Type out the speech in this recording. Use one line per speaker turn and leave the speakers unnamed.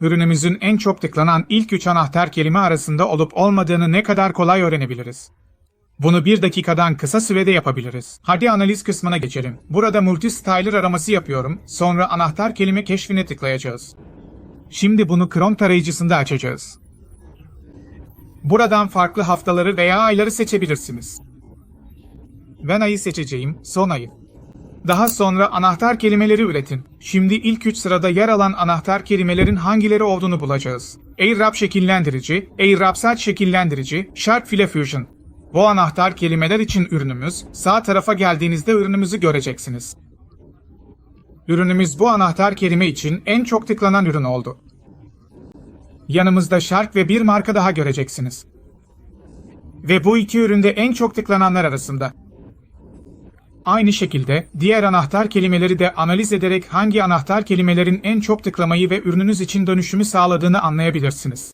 ürünümüzün en çok tıklanan ilk üç anahtar kelime arasında olup olmadığını ne kadar kolay öğrenebiliriz. Bunu bir dakikadan kısa sürede yapabiliriz. Hadi analiz kısmına geçelim. Burada multi-styler araması yapıyorum. Sonra anahtar kelime keşfine tıklayacağız. Şimdi bunu Chrome tarayıcısında açacağız. Buradan farklı haftaları veya ayları seçebilirsiniz. Ben ayı seçeceğim, son ayı. Daha sonra anahtar kelimeleri üretin. Şimdi ilk üç sırada yer alan anahtar kelimelerin hangileri olduğunu bulacağız. Airwrap şekillendirici, Airwrap saç şekillendirici, Sharp File Fusion. Bu anahtar kelimeler için ürünümüz, sağ tarafa geldiğinizde ürünümüzü göreceksiniz. Ürünümüz bu anahtar kelime için en çok tıklanan ürün oldu. Yanımızda Shark ve bir marka daha göreceksiniz. Ve bu iki üründe en çok tıklananlar arasında. Aynı şekilde diğer anahtar kelimeleri de analiz ederek hangi anahtar kelimelerin en çok tıklamayı ve ürününüz için dönüşümü sağladığını anlayabilirsiniz.